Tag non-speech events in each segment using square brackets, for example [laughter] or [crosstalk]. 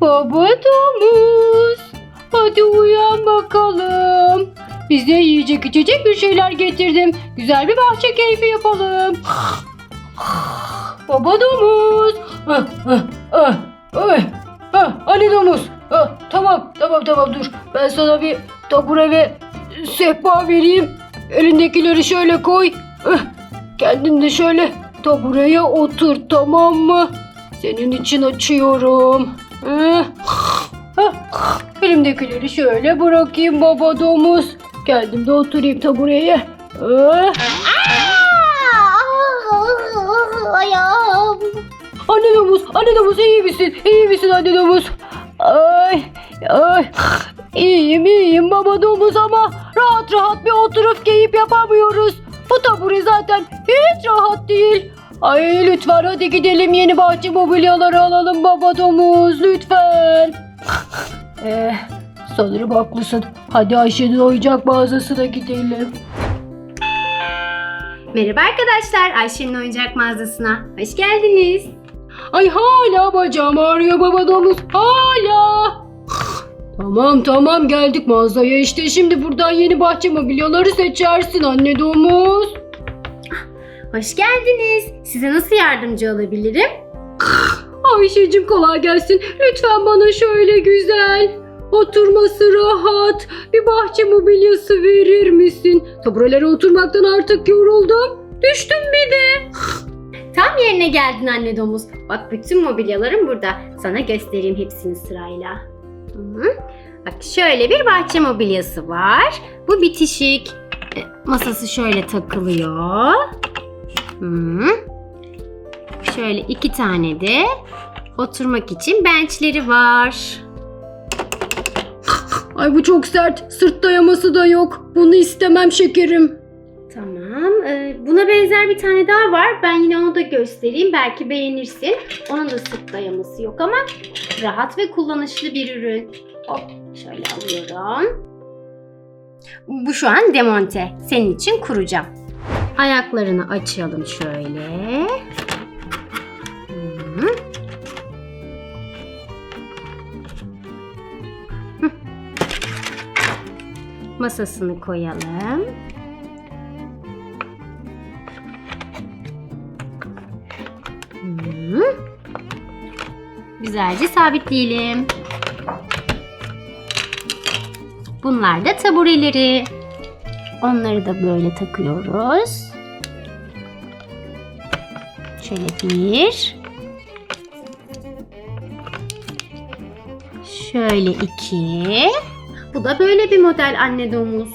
Baba domuz. Hadi uyan bakalım. Bize yiyecek içecek bir şeyler getirdim. Güzel bir bahçe keyfi yapalım. Baba domuz. Ah, ah, ah, ay, ah, Ali domuz. Ah, tamam tamam tamam dur. Ben sana bir tabure ve sehpa vereyim. Elindekileri şöyle koy. Ah, kendin de şöyle tabureye otur tamam mı? Senin için açıyorum. Ah, Elimdekileri şöyle bırakayım baba domuz. Kendim de oturayım tabureye. Ah, Ayağım. Anne domuz, anne domuz iyi misin? İyi misin anne domuz? Ay, ay. İyiyim iyiyim baba domuz ama rahat rahat bir oturup keyif yapamıyoruz. Bu tabure zaten hiç rahat değil. Ay lütfen hadi gidelim yeni bahçe mobilyaları alalım baba domuz lütfen. [laughs] eh, sanırım haklısın. Hadi Ayşe'nin oyuncak mağazasına gidelim. Merhaba arkadaşlar, Ayşe'nin oyuncak mağazasına. Hoş geldiniz. Ay hala bacağım ağrıyor baba domuz. Hala. [laughs] Tamam tamam geldik mağazaya işte şimdi buradan yeni bahçe mobilyaları seçersin anne domuz. Hoş geldiniz. Size nasıl yardımcı olabilirim? Ayşe'cim kolay gelsin. Lütfen bana şöyle güzel, oturması rahat bir bahçe mobilyası verir misin? Taburelere oturmaktan artık yoruldum. Düştüm bir de. Tam yerine geldin anne domuz. Bak bütün mobilyalarım burada. Sana göstereyim hepsini sırayla. Hı. Bak şöyle bir bahçe mobilyası var. Bu bitişik. E, Masası şöyle takılıyor. Hı. Şöyle iki tane de oturmak için benchleri var. Ay bu çok sert. Sırt dayaması da yok. Bunu istemem şekerim. Tamam. e, buna benzer bir tane daha var. Ben yine onu da göstereyim. Belki beğenirsin. Onun da sırt dayaması yok ama rahat ve kullanışlı bir ürün. Hop şöyle alıyorum. Bu şu an demonte. Senin için kuracağım. Ayaklarını açalım şöyle. Masasını koyalım. Güzelce sabitleyelim. Bunlar da tabureleri. Onları da böyle takıyoruz. Şöyle bir. Şöyle iki. Bu da böyle bir model anne domuz.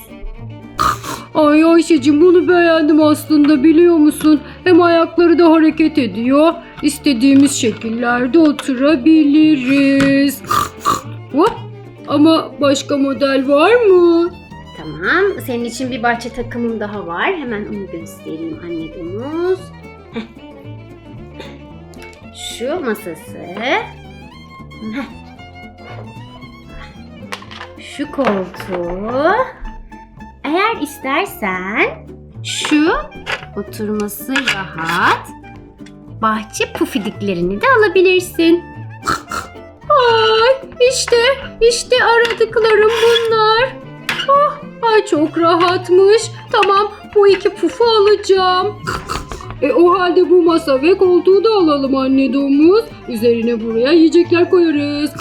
Ay Ayşe'cim bunu beğendim aslında biliyor musun? Hem ayakları da hareket ediyor. İstediğimiz şekillerde oturabiliriz. Hop. Ama başka model var mı? Tamam. Senin için bir bahçe takımım daha var. Hemen onu göstereyim anne domuz. Şu masası. Şu koltuğu. Eğer istersen şu oturması rahat bahçe pufidiklerini de alabilirsin. Ay işte işte aradıklarım bunlar. Ay çok rahatmış. Tamam bu iki pufu alacağım. E o halde bu masa ve koltuğu da alalım anne domuz. Üzerine buraya yiyecekler koyarız.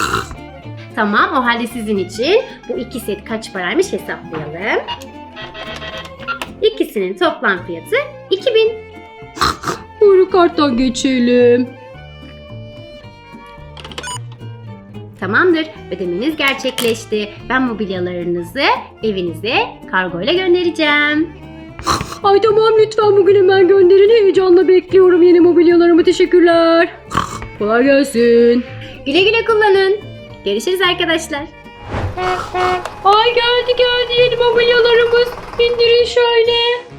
Tamam o halde sizin için bu iki set kaç paraymış hesaplayalım. İkisinin toplam fiyatı 2000. Buyurun karttan geçelim. Tamamdır. Ödemeniz gerçekleşti. Ben mobilyalarınızı evinize kargoyla göndereceğim. [laughs] Ay tamam lütfen bugün hemen gönderin. Heyecanla bekliyorum yeni mobilyalarımı. Teşekkürler. [laughs] Kolay gelsin. Güle güle kullanın. Görüşürüz arkadaşlar. Ay geldi geldi yeni mobilyalarımız. İndirin şöyle.